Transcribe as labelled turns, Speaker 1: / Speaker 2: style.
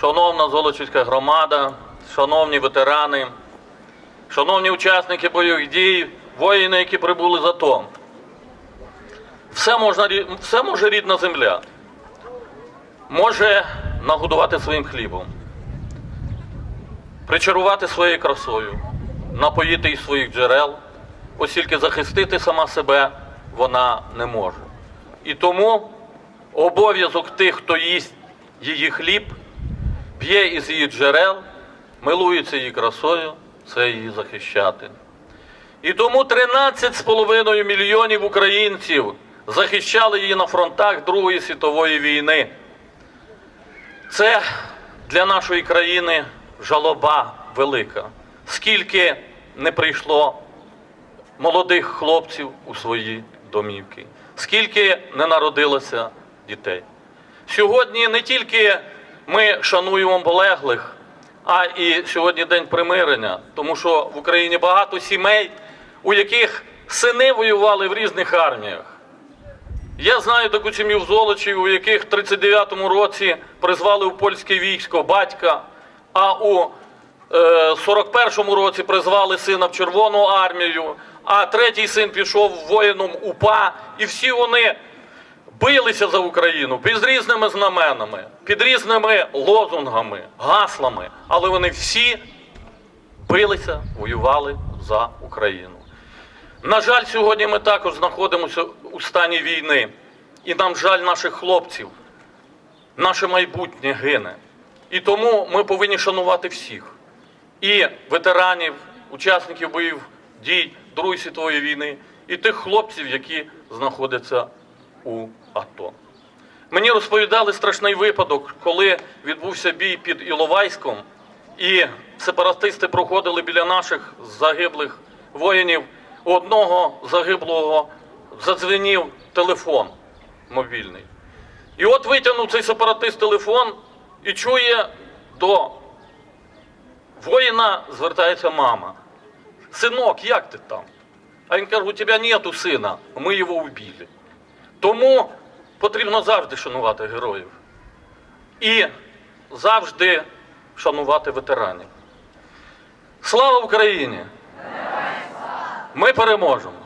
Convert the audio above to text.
Speaker 1: шановна Золочівська громада, шановні ветерани, шановні учасники бойових дій, воїни, які прибули за АТО. Все, можна, все може рідна земля. Може нагодувати своїм хлібом, причарувати своєю красою, напоїти із своїх джерел, оскільки захистити сама себе вона не може. І тому обов'язок тих, хто їсть її хліб, п'є із її джерел, милується її красою, це її захищати. І тому 13,5 мільйонів українців захищали її на фронтах Другої світової війни. Це для нашої країни жалоба велика. Скільки не прийшло молодих хлопців у свої домівки, скільки не народилося дітей. Сьогодні не тільки ми шануємо полеглих, а і сьогодні день примирення, тому що в Україні багато сімей, у яких сини воювали в різних арміях. Я знаю таку сім'ю в Золочі, у яких в 39-му році призвали в польське військо батька, а у е, 41-му році призвали сина в Червону армію, а третій син пішов воїном УПА, і всі вони билися за Україну під різними знаменами, під різними лозунгами, гаслами, але вони всі билися, воювали за Україну. На жаль, сьогодні ми також знаходимося у стані війни, і нам жаль наших хлопців, наше майбутнє гине. І тому ми повинні шанувати всіх і ветеранів, учасників бойових дій Другої світової війни, і тих хлопців, які знаходяться у АТО. Мені розповідали страшний випадок, коли відбувся бій під Іловайськом, і сепаратисти проходили біля наших загиблих воїнів. У одного загиблого задзвенів телефон мобільний. І от витягнув цей сепаратист телефон і чує до воїна звертається мама. Синок, як ти там? А він каже, у тебе нету сина, ми його вбили. Тому потрібно завжди шанувати героїв. І завжди шанувати ветеранів. Слава Україні! Ми переможемо!